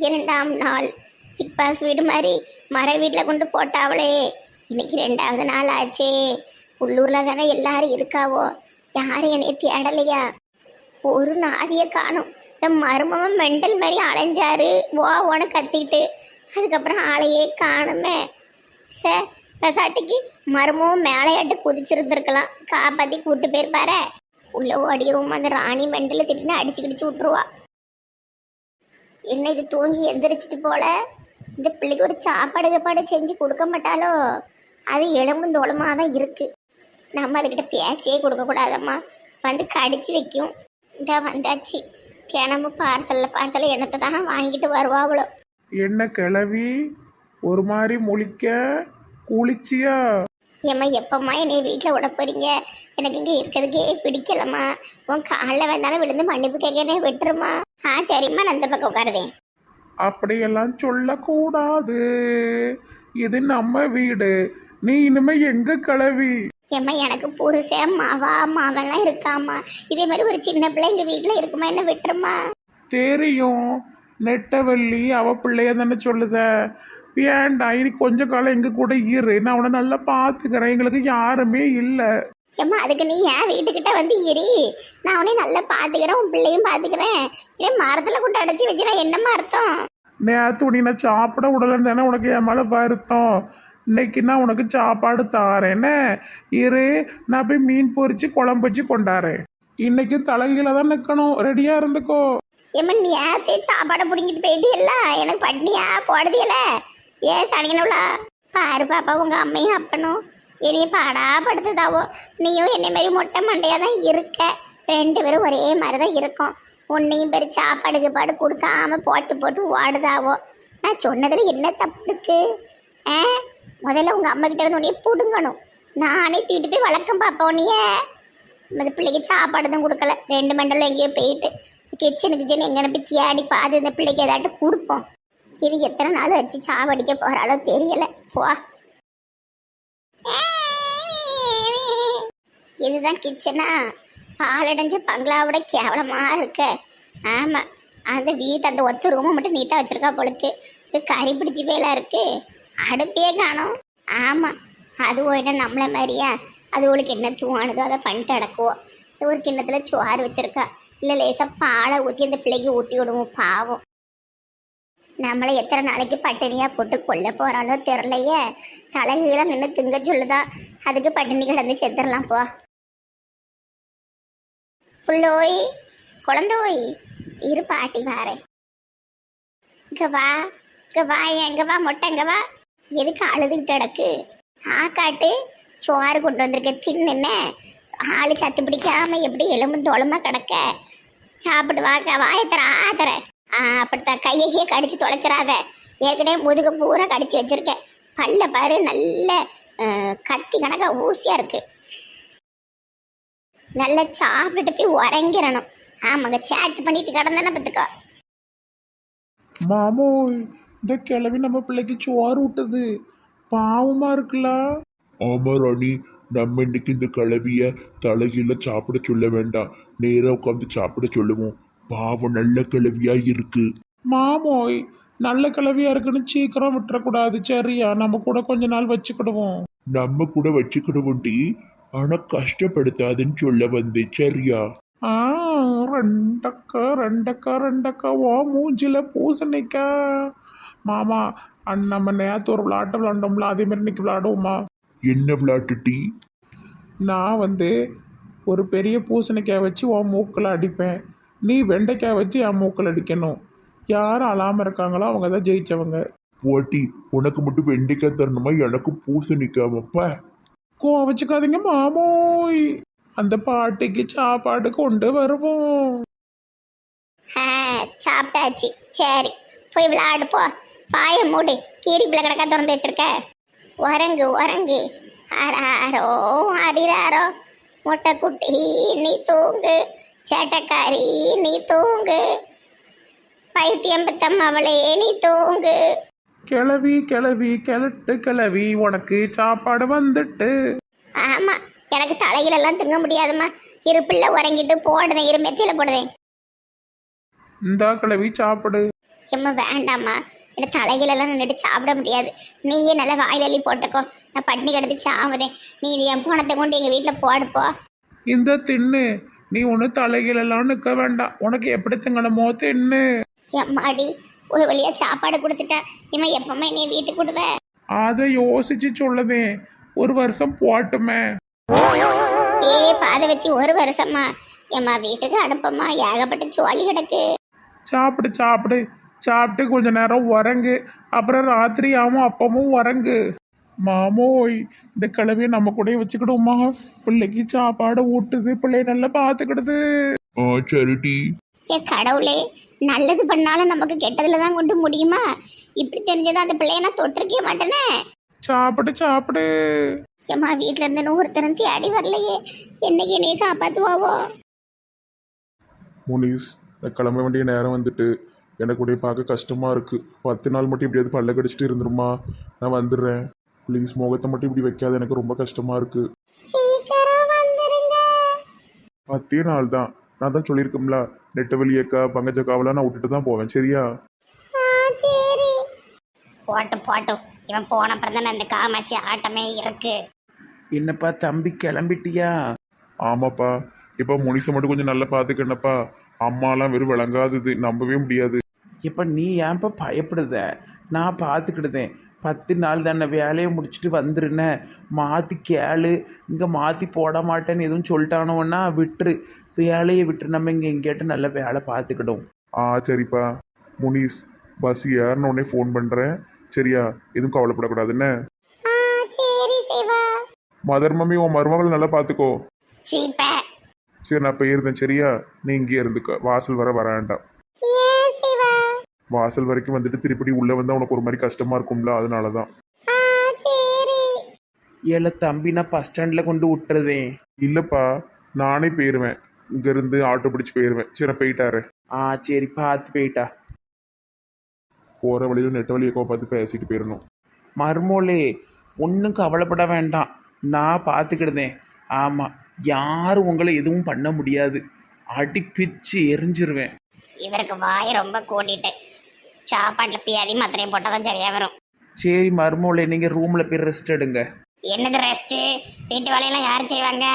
இரண்டாம் நாள். Big pass வீடு மாதிரி மர வீட்டில் கொண்டு போட்டாவளே. இன்னைக்கு ரெண்டாவது நாள் ஆச்சே. உள்ளூரில் தானே எல்லாரும் இருக்காவோ? யாரும் என்னை தேடலையா? ஒரு நாதியை காணும். இந்த மருமவன் மெண்டல் மாதிரி அலைஞ்சாரு. வா ஓன கத்திட்டு. அதுக்கப்புறம் ஆளையே காணுமே. சே பெசாட்டிக்கு மருமவும் மேலையாட்டு குதிச்சிருந்துருக்கலாம். காப்பாற்றி கூட்டு உள்ளே ஓடி ரூம் அந்த ராணி மெண்டலை திடீர்னு அடிச்சு கிடிச்சு விட்ருவா என்ன இது தூங்கி எந்திரிச்சிட்டு போல? இந்த பிள்ளைக்கு ஒரு சாப்பாடு கீப்பாடு செஞ்சு கொடுக்க மாட்டாலோ அது எலும்பும் தோளமாக தான் இருக்கு. நம்ம அதுக்கிட்ட பேச்சே கொடுக்க கூடாதம்மா. வந்து கடிச்சு வைக்கும். இந்த வந்தாச்சு. தினமும் பார்சலில் பார்சல் எண்ணத்தை தான் வாங்கிட்டு வருவாவளோ? என்ன கிளவி ஒரு மாதிரி முழிக்க? குளிச்சியா? ஏம்மா எப்பம்மா என்னை வீட்டில் விட போறீங்க? எனக்கு இங்கே இருக்கிறதுக்கே பிடிக்கலம்மா. உன் காலில் வந்தாலும் விழுந்து மன்னிப்பு கேட்கனே விட்டுருமா ஆ சரிம்மா நான் இந்த பக்கம் உட்காருதேன். அப்படியெல்லாம் சொல்லக்கூடாது. இது நம்ம வீடு. நீ இனிமே எங்க கிளவி? ஏம்மா எனக்கு புருஷன் மாவா மாவெல்லாம் இருக்காம்மா. இதே மாதிரி ஒரு சின்ன பிள்ளை எங்கள் வீட்டில் இருக்குமா? என்ன விட்டுருமா? தெரியும். நெட்டவள்ளி அவ பிள்ளைய தானே சொல்லுத. வேண்டாம் இனி கொஞ்ச காலம் எங்க கூட இரு. நான் அவனை நல்லா பார்த்துக்கிறேன். எங்களுக்கு யாருமே இல்லை. ஏம்மா அதுக்கு நீ ஏன் வீட்டுக்கிட்ட வந்து இரு. நான் உன்னை நல்லா பார்த்துக்கிறேன் உன் பிள்ளையும் பார்த்துக்கிறேன். ஏன் மரத்தில் கொண்டு அடைச்சி வச்சு நான் என்னம்மா அர்த்தம்? நேற்று நீ நான் சாப்பிட விடலன்னு தானே உனக்கு என் மேலே வருத்தம். இன்னைக்கு நான் உனக்கு சாப்பாடு தாரேன்னு இரு நான் போய் மீன் பொரிச்சு குழம்பு வச்சு கொண்டாரேன் இன்னைக்கு தலைகீழ தான் நிற்கணும் ரெடியா இருந்துக்கோ. ஏம்மா நீ ஏத்தே சாப்பாடை பிடிங்கிட்டு போயிட்டியல்ல? எனக்கு பட்னியா? போடுதியல ஏன் சனியனுள்ளா பாரு பாப்பா உங்க அம்மையும் அப்பனும். என்னைய பாடா படுத்துதாவோ. நீயும் என்னை மாதிரி மொட்டை மண்டையாக தான் இருக்க. ரெண்டு பேரும் ஒரே மாதிரி தான் இருக்கோம். உன்னையும் பேர் சாப்பாடுக்கு பாடு கொடுக்காம போட்டு போட்டு ஓடுதாவோ. நான் சொன்னதில் என்ன தப்பு இருக்குது ஆ? முதல்ல உங்கள் அம்மாக்கிட்ட இருந்து உன்னைய பிடுங்கணும். நானே தூக்கிட்டு போய் வழக்கம் பார்ப்போம் நீயே இந்த பிள்ளைக்கு சாப்பாடு தான் கொடுக்கல. ரெண்டு மண்டலம் எங்கேயோ போயிட்டு கிச்சனு கிச்சன் எங்கே போய் தேடி பார்த்து இந்த பிள்ளைக்கு ஏதாட்டு கொடுப்போம். இது எத்தனை நாள் வச்சு சாவடிக்க போகிறாளோ தெரியலை. போ. இதுதான் கிச்சனா? பாலடைஞ்ச பங்களாவோட கேவலமாக இருக்க. ஆமாம் அந்த வீட்டு அந்த ஒத்த ரூமை மட்டும் நீட்டாக வச்சுருக்கா பொழுது இது கறி பிடிச்சி போயெல்லாம் இருக்குது அடுப்பே காணும். ஆமாம் அது என்ன நம்மளை மாதிரியா? அது உங்களுக்கு என்ன தூவானுதோ அதை பண்ணிட்டு அடக்குவோம் ஒரு கிண்ணத்தில் சோறு வச்சுருக்கா. இல்லை லேசாக பாலை ஊற்றி அந்த பிள்ளைக்கு ஊட்டி விடுவோம் பாவம். நம்மளை எத்தனை நாளைக்கு பட்டினியாக போட்டு கொல்ல போறாளோ தெரிலையே தலைகீழ நின்று திங்க சொல்லுதா. அதுக்கு பட்டினி கிடந்து செத்துடலாம் போ. புள்ளோய் குழந்தோய் இரு பாட்டி வாரேன் இங்க வா இங்க வா எங்க வா மொட்டைங்க வா. எதுக்கு அழுதுகிட்டு கிடக்கு? ஆ காட்டு சோறு கொண்டு வந்திருக்க தின்னுன்னு ஆள் சத்து பிடிக்காம எப்படி எலும்பு தோளமாக கிடக்க? சாப்பிட்டு வாக்க வாயத்தர ஆத்தர அப்படித்தான் கையையே கடிச்சு தொலைச்சிடாத. ஏற்கனவே முதுகு பூரா கடிச்சு வச்சிருக்கேன். பல்ல பாரு நல்ல கத்தி கணக்காக ஊசியாக இருக்குது நல்லா சாப்பிட்டுட்டு போய் உறங்கிடணும். ஆமாங்க சேட் பண்ணிட்டு கிடந்தேன்னா பத்துக்கோ மாமோய் இந்த கிளவி நம்ம பிள்ளைக்கு சோறு விட்டது பாவமா இருக்குல்ல? ஆமா ராணி. நம்ம இன்னைக்கு இந்த கலவிய தலைகீழ சாப்பிட சொல்ல வேண்டாம். நேரா உட்காந்து சாப்பிட சொல்லுவோம். பாவம் நல்ல கிளவியா இருக்கு. மாமோய் நல்ல கிளவியா இருக்குன்னு சீக்கிரம் விட்டுறக்கூடாது சரியா? நம்ம கூட கொஞ்ச நாள் வச்சுக்கிடுவோம். நம்ம கூட வச்சுக்கிடுவோண்டி ஆனா கஷ்டப்படுத்தாதுன்னு சொல்ல வந்தேன் சரியா? ஆ ரெண்டக்கா ரெண்டக்கா ரெண்டக்கா ஓ மூஞ்சில பூசணிக்கா மாமா அண்ண் நம்ம நேற்று ஒரு விளாட்டு விளாண்டோம்ல அதே மாதிரி இன்னைக்கு விளாடுவோமா? என்ன விளையாட்டுட்டி நான் வந்து ஒரு பெரிய பூசணிக்காய் வச்சு உன் மூக்கில் அடிப்பேன். நீ வெண்டைக்காய் வச்சு என் மூக்கில் அடிக்கணும். யார் அழாமல் இருக்காங்களோ அவங்க தான் ஜெயிச்சவங்க. போட்டி உனக்கு மட்டும் வெண்டைக்காய் தரணுமா? எனக்கு பூசணிக்காமப்பா கோவம் வச்சுக்காதீங்க மாமோய். அந்த பாட்டிக்கு சாப்பாடு கொண்டு வருவோம். ஆ சாப்பிட்டாச்சு. சரி போய் விளையாடு போ. பாய மூடு. கீரி பிள்ளை கிடக்கா திறந்து வச்சிருக்க. உறங்கு உறங்கு. ஆராரோ அறிறாரோ முட்டை குட்டி நீ தூங்கு. சேட்டக்காரி நீ தூங்கு. பைத்தியம்பத்தம் அவளே நீ தூங்கு. கிளவி கிளவி கிளட்டு கிளவி உனக்கு சாப்பாடு வந்துட்டு. ஆமா எனக்கு தலையிலெல்லாம் திங்க முடியாதும்மா. இரு பிள்ளை உறங்கிட்டு போடுதேன் இரு மெத்தியில போடுதேன். இந்தா கிளவி சாப்பிடு. எம்மா வேண்டாம்மா. இந்த தலைகளெல்லாம் நின்றுட்டு சாப்பிட முடியாது. நீயே நல்லா வாயில் போட்டுக்கோ. நான் பட்டினி கிடந்து சாவுதேன். நீ இது என் போனத்தை கொண்டு எங்கள் வீட்டில் போடுப்போ இந்த தின்னு. நீ ஒன்றும் தலைகீழெல்லாம் நிற்க வேண்டாம். உனக்கு எப்படி திங்கணுமோ தின்னு. எம்மாடி ஒரு வழியாக சாப்பாடு கொடுத்துட்டா இவன் எப்பவுமே நீ வீட்டுக்கு விடுவ அதை யோசிச்சு சொல்லுதே. ஒரு வருஷம் போட்டுமே. ஏ பாதை வச்சு ஒரு வருஷமா எம்மா வீட்டுக்கு அனுப்பம்மா. ஏகப்பட்ட சோழி கிடக்கு. சாப்பிடு சாப்பிடு. சாப்பிட்டு கொஞ்ச நேரம் உறங்கு. அப்புறம் ராத்திரி ஆகும் அப்பமும் உறங்கு. மாமோய் இந்த கிழவியை நம்ம கூட வச்சுக்கிடுவோமா பிள்ளைக்கு சாப்பாடு ஊட்டுது பிள்ளைய நல்லா பார்த்துக்கிடுது. ஆ சரிட்டி ஏ கடவுளே நல்லது பண்ணாலும் நமக்கு கெட்டதுல தான் கொண்டு முடியுமா? இப்படி தெரிஞ்சதா அந்த பிள்ளைய நான் தொட்டிருக்கே மாட்டேனே. சாப்பிடு சாப்பிடு. ஏம்மா வீட்டில் இருந்து ஒருத்தரும் தேடி வரலையே. என்னைக்கு என்னைய காப்பாத்துவாவோ? முனிஸ் நான் கிளம்ப வேண்டிய நேரம் வந்துட்டு. எனக்கு உடைய பார்க்க கஷ்டமாக இருக்குது பத்து நாள் மட்டும் எப்படியாவது பல்ல கடிச்சிட்டு இருந்துருமா? நான் வந்துடுறேன். ப்ளீஸ் முகத்தை மட்டும் இப்படி வைக்காத. எனக்கு ரொம்ப கஷ்டமாக இருக்குது சீக்கிரம் வந்துருங்க. பத்தே நாள் தான் நான் தான் சொல்லியிருக்கோம்ல நெட்டவெளி அக்கா பங்கஜக்காவெல்லாம் நான் விட்டுட்டு தான் போவேன் சரியா? சரி. போட்டும் போட்டும் இவன் போன அப்புறம் தான் இந்த காமாட்சி ஆட்டமே இருக்கு. என்னப்பா தம்பி கிளம்பிட்டியா? ஆமாப்பா. இப்போ முனிசை மட்டும் கொஞ்சம் நல்லா பார்த்துக்கணப்பா அம்மாலாம் வெறும் விளங்காதது நம்பவே முடியாது. இப்போ நீ ஏன்ப்பா பயப்படுத? நான் பார்த்துக்கிடுதேன் பத்து நாள் தானே வேலையை முடிச்சுட்டு வந்துருனே. மாற்றி கேளு. இங்கே மாற்றி போட மாட்டேன்னு எதுவும் சொல்லிட்டானோன்னா விட்டுரு. வேலையை விட்டுரு. நம்ம இங்கே எங்கேயாட்டு நல்ல வேலை பார்த்துக்கிடும் ஆ சரிப்பா. முனிஸ் பஸ் ஏறின உடனே ஃபோன் பண்ணுறேன் சரியா? எதுவும் கவலைப்படக்கூடாதுன்னு. மதர் மம்மி உன் மருமகள் நல்லா பார்த்துக்கோ. சரி நான் போயிருந்தேன் சரியா? நீ இங்கே இருந்துக்க. வாசல் வர வர வேண்டாம். வாசல் வரைக்கும் வந்துட்டு திருப்படி உள்ளே வந்தால் உனக்கு ஒரு மாதிரி கஷ்டமாக இருக்கும்ல அதனால தான் ஏல தம்பி நான் பஸ் ஸ்டாண்டில் கொண்டு விட்டுறதேன் இல்லைப்பா நானே போயிடுவேன் இங்கேருந்து ஆட்டோ பிடிச்சி போயிடுவேன் சரி நான் போயிட்டாரு. ஆ சரி பார்த்து போயிட்டா. போகிற வழியில் நெட்ட வழியை பார்த்து பேசிட்டு போயிடணும் மர்மோலே ஒன்றும் கவலைப்பட வேண்டாம். நான் பார்த்துக்கிடுதேன். ஆமாம் யாரும் உங்களை எதுவும் பண்ண முடியாது. அடி பிச்சு எரிஞ்சிருவேன். இவருக்கு வாய் ரொம்ப கூட்டிட்டு சாப்பாட்டில் பியாதி மாத்திரையும் போட்டால் தான் சரியாக வரும். சரி மர்மோலே நீங்கள் ரூமில் போய் ரெஸ்ட் எடுங்க. என்னது ரெஸ்ட்டு வீட்டு வேலையெல்லாம் யார் செய்வாங்க?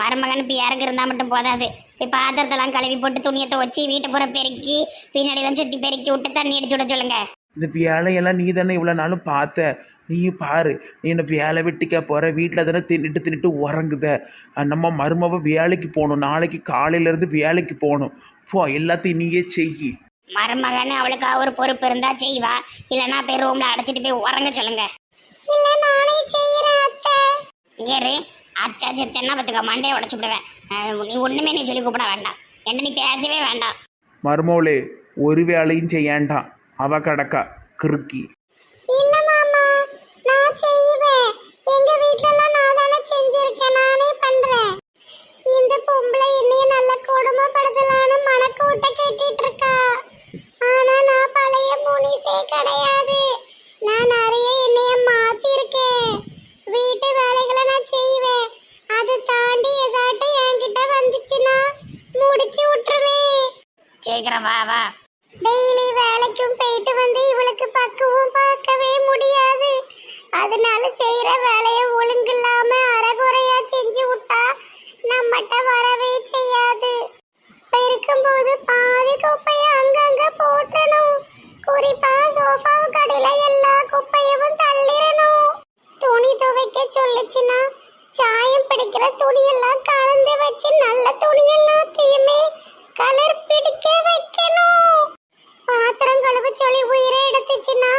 மருமகன் பியாருக்கு இருந்தால் மட்டும் போதாது. போய் பாத்திரத்தெல்லாம் கழுவி போட்டு துணியை துவச்சி வீட்டை பூரா பெருக்கி பின்னாடிலாம் சுற்றி பெருக்கி விட்டு தண்ணி அடிச்சு விட சொல்லுங்க. இந்த வேலையெல்லாம் நீ தானே இவ்வளோ நாளும் பார்த்த? நீயும் பாரு நீ என்ன வேலை வெட்டிக்க போகிற வீட்டில் தானே தின்னுட்டு தின்னுட்டு உறங்குத. நம்ம மருமவ வேலைக்கு போகணும். நாளைக்கு காலையிலேருந்து வேலைக்கு போகணும். போ எல்லாத்தையும் நீயே செய் மருமகன் அவளுக்கு ஒரு பொறுப்பு இருந்தா செய்வா. இல்லைன்னா போய் ரூம்ல அடைச்சிட்டு போய் உறங்க சொல்லுங்க. இல்ல நானே செய்யறேன் அத்தை. இரு. அத்தை செத்தன்னா பத்துக்க மண்டையை உடச்சு விடுவேன். நீ ஒண்ணுமே நீ சொல்லி கூப்பிட வேண்டாம். என்ன நீ பேசவே வேண்டாம். மருமவளே ஒரு வேலையும் செய்யாண்டாம் அவ கடக்கா கிறுக்கி. இல்ல மாமா நான் செய்வேன். எங்க வீட்ல எல்லாம் நான் தானே செஞ்சிருக்கேன். நானே பண்றேன். இந்த பொம்பளை என்னைய நல்ல கொடுமைப்படுத்தலான்னு மனக்கூட்ட கேட்டுட்டு இருக்கா. ஆனா நான் பழைய முனிசே கிடையாது. நான் நிறைய என்னைய மாத்திருக்கேன். வீட்டு வேலைகளை நான் செய்வேன். அதை தாண்டி ஏதாட்டும் என்கிட்ட வந்துச்சுன்னா முடிச்சு விட்டுருவேன் சீக்கிரம் வா வா. டெய்லி வேலைக்கும் போயிட்டு வந்து இவளுக்கு பக்குவம் பார்க்கவே முடியாது. அதனால செய்யற துணி எல்லாத்தையுமே கலர் பிடிக்க வைக்கணும். பாத்திரம் கழுவ சொல்லி உயிரை எடுத்துச்சுன்னா